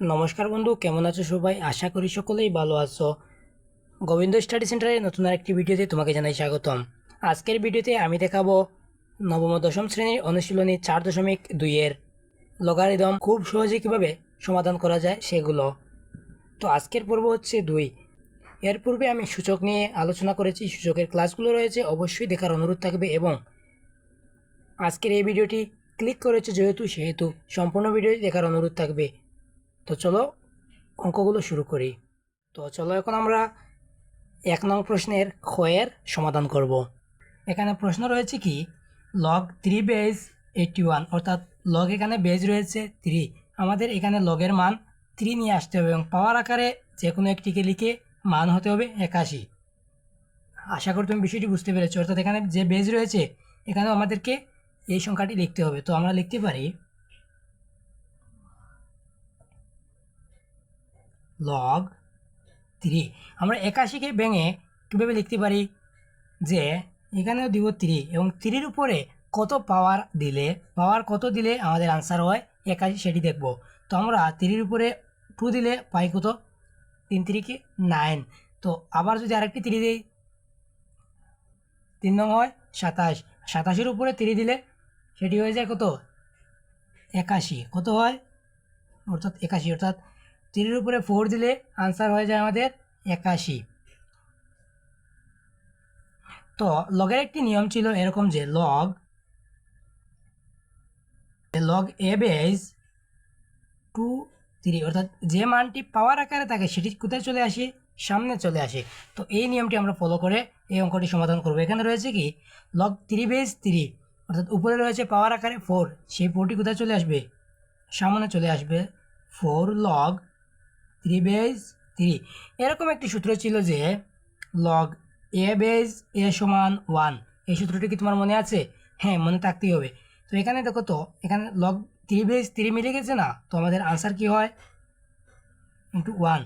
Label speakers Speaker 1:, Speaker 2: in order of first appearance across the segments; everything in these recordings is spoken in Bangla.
Speaker 1: নমস্কার বন্ধু, কেমন আছো সবাই? আশা করি সকলেই ভালো আছো। গোবিন্দ স্টাডি সেন্টারের নতুন আরেকটি ভিডিওতে তোমাকে জানাই স্বাগতম। আজকের ভিডিওতে আমি দেখাবো নবম দশম শ্রেণির অনুশীলনী চার দশমিক দুইয়ের লগারিদম খুব সহজে কীভাবে সমাধান করা যায় সেগুলো। তো আজকের পর্ব হচ্ছে দুই। এর পূর্বে আমি সূচক নিয়ে আলোচনা করেছি, সূচকের ক্লাসগুলো রয়েছে, অবশ্যই দেখার অনুরোধ থাকবে এবং আজকের এই ভিডিওটি ক্লিক করেছে যেহেতু, সেহেতু সম্পূর্ণ ভিডিওটি দেখার অনুরোধ থাকবে। তো চলো, অঙ্কগুলো শুরু করি। তো চলো, এখন আমরা এক নং প্রশ্নের ক্ষয়ের সমাধান করব। এখানে প্রশ্ন রয়েছে কি log three base eighty one অর্থাৎ লগ এখানে বেজ রয়েছে থ্রি আমাদের এখানে লগের মান থ্রি নিয়ে আসতে হবে এবং পাওয়ার আকারে যে কোনো একটিকে লিখে মান হতে হবে একাশি। আশা করি তুমি বিষয়টি বুঝতে পেরেছ। অর্থাৎ এখানে যে বেজ রয়েছে, এখানেও আমাদেরকে এই সংখ্যাটি লিখতে হবে। তো আমরা লিখতে পারি লগ থ্রি আমরা একাশিকে ভেঙে কীভাবে লিখতে পারি? যে এখানেও দিব থ্রি এবং থ্রির উপরে কত পাওয়ার দিলে পাওয়ার কত দিলে আমাদের আনসার হয়? একাশি, সেটি দেখব। তো আমরা থ্রির উপরে টু দিলে পাই কত? তিন তিরিকে নাইন তো আবার যদি আরেকটি থ্রি দিই, তিন নং হয় সাতাশ। সাতাশের উপরে থ্রি দিলে সেটি হয়ে যায় কত? একাশি। কত হয়? অর্থাৎ একাশি। অর্থাৎ তিনের উপরে ফোর দিলে আনসার হয়ে যায় আমাদের একাশি। তো লগের একটি নিয়ম ছিল এরকম যে log log A base two three অর্থাৎ যে মানটি পাওয়ার আকারে থাকে সেটি কোথায় চলে আসে? সামনে চলে আসে। তো এই নিয়মটি আমরা ফলো করে এই অঙ্কটি সমাধান করব। এখানে রয়েছে কি? লগ থ্রি বেজ থ্রি অর্থাৎ উপরে রয়েছে পাওয়ার আকারে ফোর সেই ফোরটি কোথায় চলে আসবে? সামনে চলে আসবে। Four log three base three. এরকম একটি সূত্র ছিল যে লগ এ বেজ এ সমান ওয়ান এই সূত্রটি কি তোমার মনে আছে? হ্যাঁ মনে থাকতেই হবে। তো এখানে দেখো তো, এখানে লগ থ্রি বেজ থ্রি মিলে গেছে না? তো আমাদের আনসার কি হয়? ইন্টু ওয়ান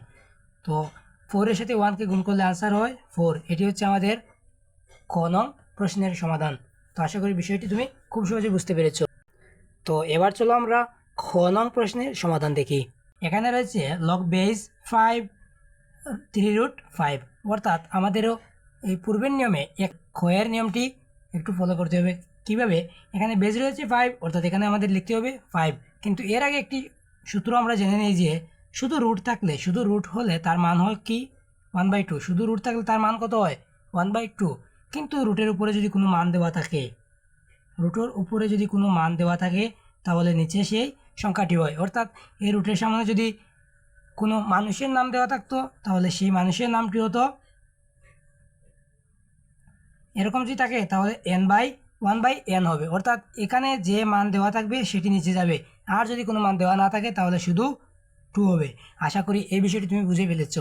Speaker 1: তো ফোরের সাথে ওয়ানকে গুণ করলে আনসার হয় ফোর এটি হচ্ছে আমাদের ক নং প্রশ্নের সমাধান। তো আশা করি বিষয়টি তুমি খুব সহজে বুঝতে পেরেছ। তো এবার চলো আমরা খ নং প্রশ্নের সমাধান দেখি। এখানে রয়েছে log base five three root five অর্থাৎ আমাদেরও এই পূর্বের নিয়মে এক ক্ষয়ের নিয়মটি একটু ফলো করতে হবে। কীভাবে? এখানে বেজ রয়েছে ফাইভ অর্থাৎ এখানে আমাদের লিখতে হবে ফাইভ কিন্তু এর আগে একটি সূত্র আমরা জেনে নিই যে শুধু রুট থাকলে, শুধু রুট হলে তার মান হয় কি? ওয়ান বাই টু শুধু রুট থাকলে তার মান কত হয়? ওয়ান বাই টু কিন্তু রুটের উপরে যদি কোনো মান দেওয়া থাকে, রুটের উপরে যদি কোনো মান দেওয়া থাকে, তাহলে নিচে সেই সংখ্যাটি হয়। অর্থাৎ এই রুটের সামনে যদি কোনো মানুষের নাম দেওয়া থাকতো, তাহলে সেই মানুষের নামটি হতো এরকম যদি থাকে, তাহলে N by one by N হবে। অর্থাৎ এখানে যে মান দেওয়া থাকবে, সেটি নিচে যাবে। আর যদি কোনো মান দেওয়া না থাকে, তাহলে শুধু টু হবে। আশা করি এই বিষয়টি তুমি বুঝে ফেলেছ।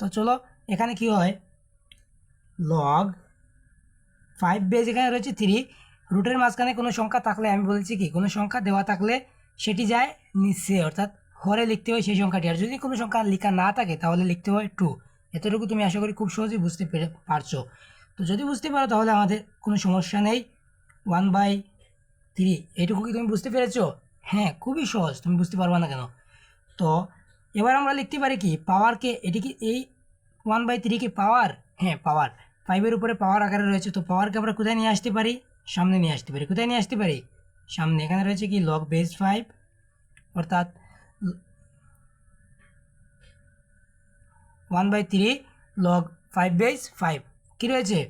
Speaker 1: তো চলো, এখানে কি হয়? লগ ফাইভ বেজ এখানে রয়েছে থ্রি রুটের মাঝখানে কোনো সংখ্যা থাকলে, আমি বলেছি কি, কোনো সংখ্যা দেওয়া থাকলে সেটি যায় নিচে, অর্থাৎ হরে লিখতে হয় সেই সংখ্যাটি। আর যদি কোনো সংখ্যা লেখা না থাকে, তাহলে লিখতে হয় টু এতটুকু তুমি আশা করি খুব সহজেই বুঝতে পেরে পারছ। তো যদি বুঝতে পারো, তাহলে আমাদের কোনো সমস্যা নেই। ওয়ান বাই থ্রি এইটুকু কি তুমি বুঝতে পেরেছ? হ্যাঁ খুবই সহজ, তুমি বুঝতে পারবা না কেন? তো এবার আমরা লিখতে পারি কি পাওয়ারকে এটি কি এই ওয়ান বাই থ্রি কি পাওয়ার হ্যাঁ পাওয়ার ফাইভের উপরে পাওয়ার আকারে রয়েছে, তো পাওয়ারকে আমরা কোথায় নিয়ে আসতে পারি? সামনে নিয়ে আসতে পারি। কোথায় নিয়ে আসতে পারি? সামনে এখানে রয়েছে কি লগ বেস ফাইভ অর্থাৎ one by three log five base five কী রয়েছে?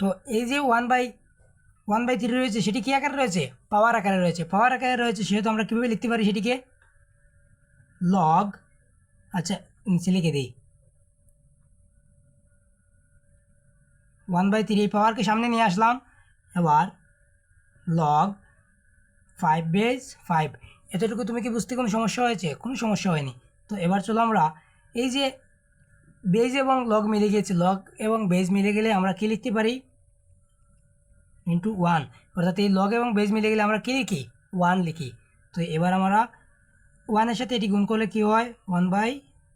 Speaker 1: তো এই যে one by one by three রয়েছে, সেটি কী আকারে রয়েছে? পাওয়ার আকারে রয়েছে। পাওয়ার আকারে রয়েছে, সেহেতু আমরা কীভাবে লিখতে পারি সেটিকে? লগ আচ্ছা নিচে লিখে দিই। ওয়ান বাই থ্রি পাওয়ারকে সামনে নিয়ে আসলাম। এবার লগ ফাইভ বেজ ফাইভ এতটুকু তুমি কি বুঝতে কোনো সমস্যা হয়েছে? কোনো সমস্যা হয়নি। তো এবার চলো আমরা এই যে বেজ এবং লগ মিলে গিয়েছে লগ এবং বেজ মিলে গেলে আমরা কী লিখতে পারি? ইন্টু ওয়ান অর্থাৎ এই লগ এবং বেজ মিলে গেলে আমরা কী লিখি? ওয়ান লিখি। তো এবার আমরা ওয়ানের সাথে এটি গুণ করলে কী হয়? ওয়ান বাই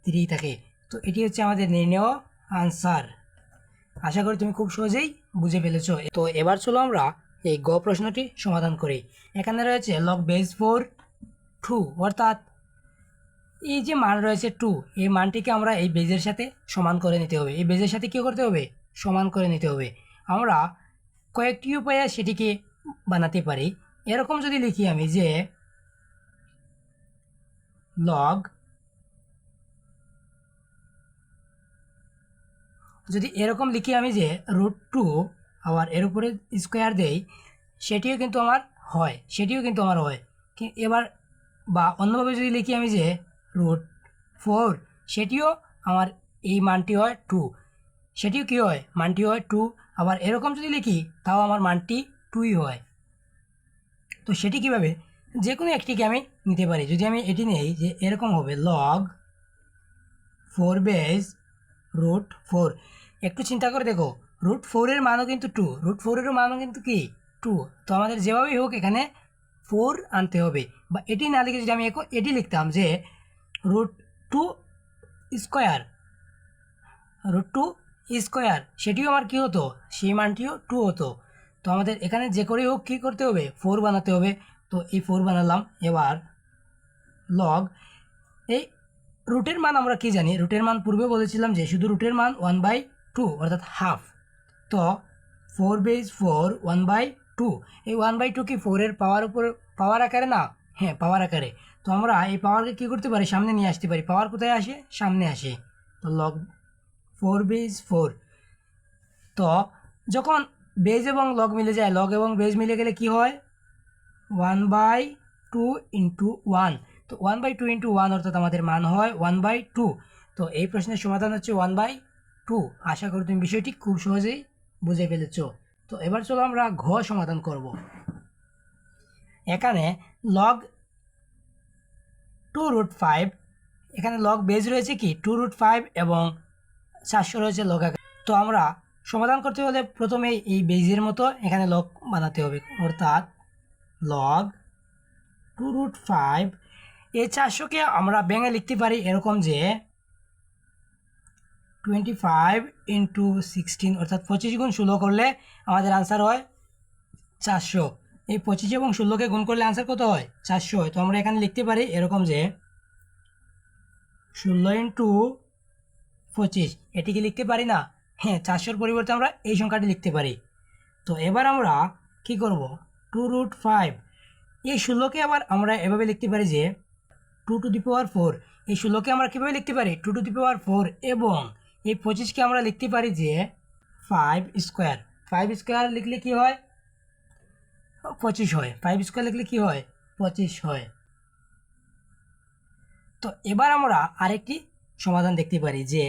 Speaker 1: থ্রি থাকে। তো এটি হচ্ছে আমাদের নির্ণয় আনসার আশা করি তুমি খুব সহজেই বুঝে ফেলেছ। তো এবার চলো আমরা এই গ প্রশ্নটি সমাধান করি। এখানে রয়েছে লগ বেস ফোর টু অর্থাৎ এই যে মান রয়েছে টু এই মানটিকে আমরা এই বেজের সাথে সমান করে নিতে হবে। এই বেজের সাথে কী করতে হবে? সমান করে নিতে হবে। আমরা কয়েকটি উপায়ে সেটিকে বানাতে পারি। এরকম যদি লিখি আমি যে লগ যদি এরকম লিখি আমি যে রুট টু আবার এর উপরে স্কোয়ার দেই, সেটিও কিন্তু আমার হয়, সেটিও কিন্তু আমার হয়। এবার বা অন্যভাবে যদি লিখি আমি যে রুট ফোর সেটিও আমার এই মানটি হয় টু সেটিও কী হয়? মানটি হয় টু আবার এরকম যদি লিখি, তাও আমার মানটি টুই হয়। তো সেটি কীভাবে? যে কোনো একটিকে আমি নিতে পারি। যদি আমি এটি নেই, যে এরকম হবে log four base root four একটু চিন্তা করে দেখো রুট ফোরের মানও কিন্তু টু রুট ফোরেরও মানও কিন্তু কি? টু তো আমাদের যেভাবেই হোক, এখানে ফোর আনতে হবে। বা এটি না লিখে যদি আমি এটি লিখতাম, যে root two square root two square, সেটিও আমার কী হতো? সেই মানটিও টু হতো। তো আমাদের এখানে যে করেই হোক কী করতে হবে? ফোর বানাতে হবে। তো এই ফোর বানালাম। এবার লগ এই রুটের মান আমরা কি জানি? রুটের মান পূর্বে বলেছিলাম যে শুধু রুটের মান ওয়ান বাই টু অর্থাৎ হাফ তো four base four one by two এই ওয়ান বাই টু কি ফোরের পাওয়ার উপর পাওয়ার আকারে না? হ্যাঁ পাওয়ার আকারে। তো আমরা এই পাওয়ারকে কী করতে পারি? সামনে নিয়ে আসতে পারি। পাওয়ার কোথায় আসে? সামনে আসে। তো লগ ফোর বেস ফোর তো যখন বেজ এবং লগ মিলে যায় লগ এবং বেজ মিলে গেলে কি হয়? One by two into one তো one by two into one অর্থাৎ আমাদের মান হয় ওয়ান বাই টু তো এই প্রশ্নের সমাধান হচ্ছে ওয়ান বাই টু আশা করি তুমি বিষয়টি খুব সহজেই বুঝে ফেলেছ। তো এবার চলো আমরা ঘ সমাধান করব। এখানে লগ টু রুট ফাইভ এখানে লগ বেজ রয়েছে কি? টু রুট ফাইভ এবং চারশো রয়েছে লগ তো আমরা সমাধান করতে হলে প্রথমে এই বেজের মতো এখানে লগ বানাতে হবে। অর্থাৎ লগ টু রুট ফাইভ এই চারশোকে আমরা ভেঙে লিখতে পারি এরকম যে টোয়েন্টি ফাইভ ইন্টু সিক্সটিন অর্থাৎ পঁচিশ গুণ ষোলো করলে আমাদের আনসার হয় চারশো। এই পঁচিশ এবং ষোলোকে গুণ করলে আনসার কত হয়? চারশো হয়। তো আমরা এখানে লিখতে পারি এরকম যে ষোলো ইন্টু পঁচিশ, এটিকে লিখতে পারি না? হ্যাঁ চারশোর পরিবর্তে আমরা এই সংখ্যাটি লিখতে পারি। তো এবার আমরা কি করব? Two root five. এই ষোলোকে আবার আমরা এভাবে লিখতে পারি যে two to the power four. এই ষোলোকে আমরা কীভাবে লিখতে পারি? Two to the power four এবং এই পঁচিশকে আমরা লিখতে পারি যে ফাইভ স্কোয়ার। ফাইভ স্কোয়ার লিখলে কি হয়? পঁচিশ হয়। ফাইভ স্কোয়ার লিখলে কি হয়? পঁচিশ হয়। তো এবার আমরা আরেকটি সমাধান দেখতে পারি যে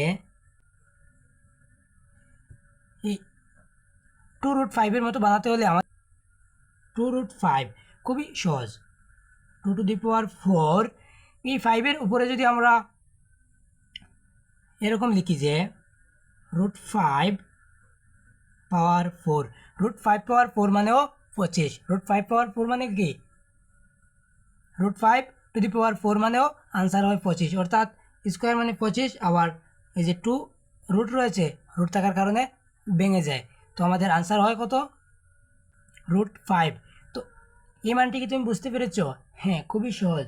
Speaker 1: টু রুট ফাইভের মতো বানাতে হলে আমার টু রুট ফাইভ খুবই সহজ। Two to the power four এই ফাইভের উপরে যদি আমরা এরকম লিখি যে root five power four root five power four মানেও পঁচিশ রুট ফাইভ পাওয়ার ফোর মানে কি? Root five to the power four মানেও আনসার হয় পঁচিশ, অর্থাৎ স্কোয়ার মানে পঁচিশ, আবার এই যে টু রুট রয়েছে রুট থাকার কারণে ভেঙে যায়। তো আমাদের আনসার হয় কত? রুট ফাইভ তো এই মানটি কি তুমি বুঝতে পেরেছ? হ্যাঁ খুবই সহজ।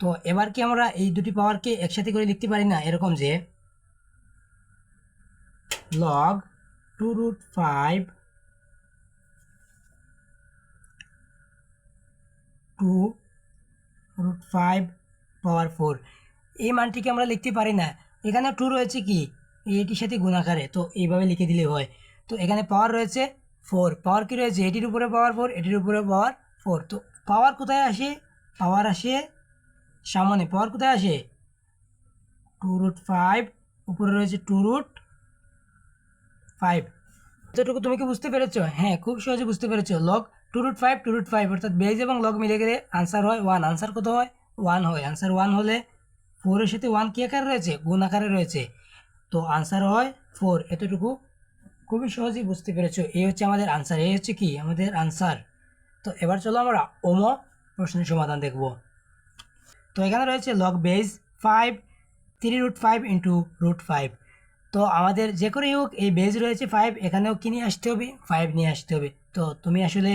Speaker 1: তো এবার কি আমরা এই দুটি পাওয়ারকে একসাথে করে লিখতে পারি না? এরকম যে log two root five two root five power four এই মানটিকে আমরা লিখতে পারি না। এখানে টু রয়েছে কি? এটির সাথে গুণাকারে, তো এইভাবে লিখে দিলে হয়। তো এখানে পাওয়ার রয়েছে ফোর পাওয়ার কী রয়েছে? এটির উপরে পাওয়ার ফোর এটির উপরে পাওয়ার ফোর তো পাওয়ার কোথায় আসে? পাওয়ার আসে সামনে। পাওয়ার কোথায় আসে? টু রুট ফাইভ উপরে রয়েছে টু রুট ফাইভ এতটুকু তুমি কি বুঝতে পেরেছ? হ্যাঁ খুব সহজে বুঝতে পেরেছ। Log two root five two root five অর্থাৎ বেজ এবং লগ মিলে গেলে আনসার হয় ওয়ান আনসার কত হয়? ওয়ান হয়। আনসার ওয়ান হলে ফোরের সাথে ওয়ান কী আকারে রয়েছে? গুণ আকারে রয়েছে। তো আনসার হয় ফোর এতটুকু খুবই সহজেই বুঝতে পেরেছ। এই হচ্ছে আমাদের আনসার এই হচ্ছে কি? আমাদের আনসার তো এবার চলো আমরা ওমো প্রশ্নের সমাধান দেখব। তো এখানে রয়েছে log base five three root five into root five তো আমাদের যে করেই হোক, এই বেজ রয়েছে ফাইভ এখানেও কি নিয়ে আসতে হবে? ফাইভ নিয়ে আসতে হবে। তো তুমি আসলে,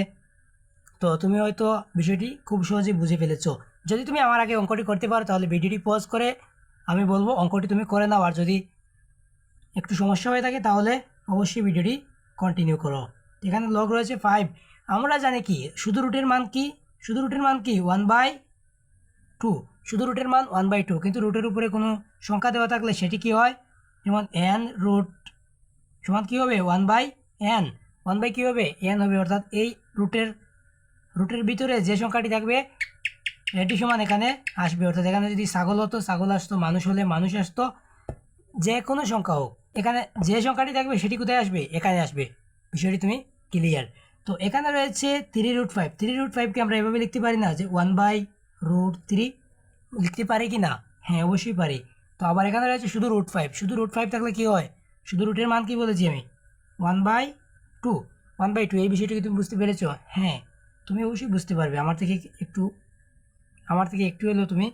Speaker 1: তো তুমি হয়তো বিষয়টি খুব সহজেই বুঝে ফেলেছো। যদি তুমি আমার আগে অঙ্কটি করতে পারো, তাহলে ভিডিওটি পজ করে আমি বলব অঙ্কটি তুমি করে নাও। আর যদি একটু সমস্যা হয়ে থাকে, তাহলে অবশ্যই ভিডিওটি কন্টিনিউ করো। এখানে লগ রয়েছে ফাইভ আমরা জানি কি, শুধু রুটের মান কি? শুধু রুটের মান কি? ওয়ান বাই টু শুধু রুটের মান ওয়ান বাই টু কিন্তু রুটের উপরে কোনো সংখ্যা দেওয়া থাকলে সেটি কি হয়? যেমন এন রুট সমান কী হবে? One by N one by কী হবে? এন হবে। অর্থাৎ এই রুটের রুটের ভিতরে যে সংখ্যাটি থাকবে এটি সমান এখানে আসবে। অর্থাৎ এখানে যদি ছাগল হতো, ছাগল আসতো, মানুষ হলে মানুষ আসতো, যে কোনো সংখ্যা হোক। এখানে যে সংখ্যাটি থাকবে সেটি কোথায় আসবে? এখানে আসবে। বিষয়টি তুমি ক্লিয়ার তো এখানে রয়েছে three root five three root ফাইভকে আমরা এভাবে লিখতে পারি না যে ওয়ান বাই রুট থ্রি লিখতে পারি কি না? হ্যাঁ অবশ্যই পারি। তো আবার এখানে রয়েছে শুধু রুট ফাইভ শুধু রুট ফাইভ থাকলে কী হয়? শুধু রুটের মান কী বলেছি আমি? One by two one by two এই বিষয়টি কি তুমি বুঝতে পেরেছ? হ্যাঁ তুমি অবশ্যই বুঝতে পারবে। আমার থেকে একটু আমার থেকে একটু হলেও তুমি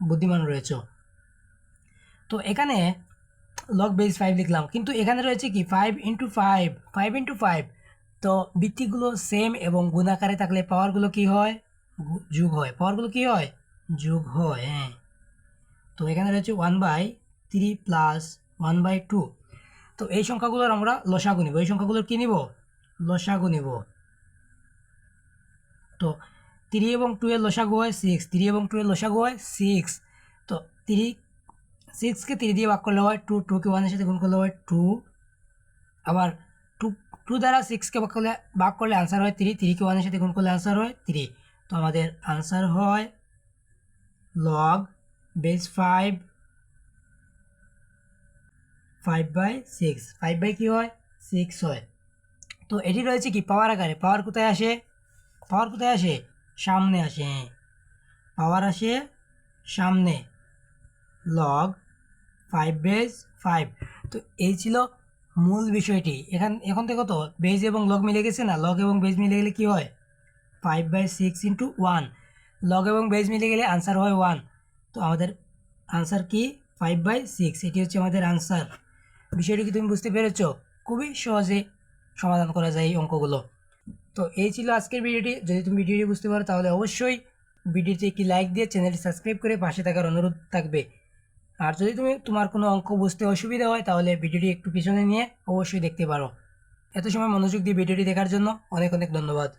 Speaker 1: বুদ্ধিমান রয়েছো। তো এখানে লগ বেস ফাইভ লিখলাম, কিন্তু এখানে রয়েছে কি five into five five into five তো ভিত্তিগুলো সেম এবং গুণাকারে থাকলে পাওয়ারগুলো কি হয়? যোগ হয়। পাওয়ারগুলো কি হয়? যোগ হয় হ্যাঁ। তো এখানে রয়েছে one by three plus one by two তো এই সংখ্যাগুলোর আমরা লসাগু নিব। এই সংখ্যাগুলোর কী নিব? লসাগু নিব। তো থ্রি এবং টু এর লসাগু হয় সিক্স থ্রি এবং টু এর লসাগু হয় সিক্স তো থ্রি সিক্সকে থ্রি দিয়ে ভাগ করলে হয় টু টুকে ওয়ানের সাথে গুণ করলে হয় টু আবার টু টু দ্বারা সিক্সকে ভাগ করলে ভাগ করলে আনসার হয় থ্রি থ্রিকে ওয়ানের সাথে গুণ করলে আনসার হয় থ্রি তো আমাদের আনসার হয় log base five five by six five by কী হয়? সিক্স হয়। তো এটি রয়েছে কি? পাওয়ার আকারে। পাওয়ার কোথায় আসে? পাওয়ার কোথায় আসে? সামনে আসে। পাওয়ার আসে সামনে। লগ ফাইভ বেজ ফাইভ তো এই ছিল মূল বিষয়টি। এখান, এখন থেকে তো বেজ এবং লগ মিলে গেছে না? লগ এবং বেজ মিলে গেলে কি হয়? Five by six into one log এবং বেজ মিলে গেলে আনসার হয় ওয়ান তো আমাদের আনসার কি? ফাইভ বাই সিক্স এটি হচ্ছে আমাদের আনসার বিষয়টি কি তুমি বুঝতে পেরেছ? খুবই সহজে সমাধান করা যায় এই অঙ্কগুলো। তো এই ছিল আজকের ভিডিওটি। যদি তুমি ভিডিওটি বুঝতে পারো, তাহলে অবশ্যই ভিডিওতে একটি লাইক দিয়ে চ্যানেলটি সাবস্ক্রাইব করে পাশে থাকার অনুরোধ থাকবে। আর যদি তুমি, তোমার কোনো অঙ্ক বুঝতে অসুবিধা হয়, তাহলে ভিডিওটি একটু পিছনে নিয়ে অবশ্যই দেখতে পারো। এত সময় মনোযোগ দিয়ে ভিডিওটি দেখার জন্য অনেক অনেক ধন্যবাদ।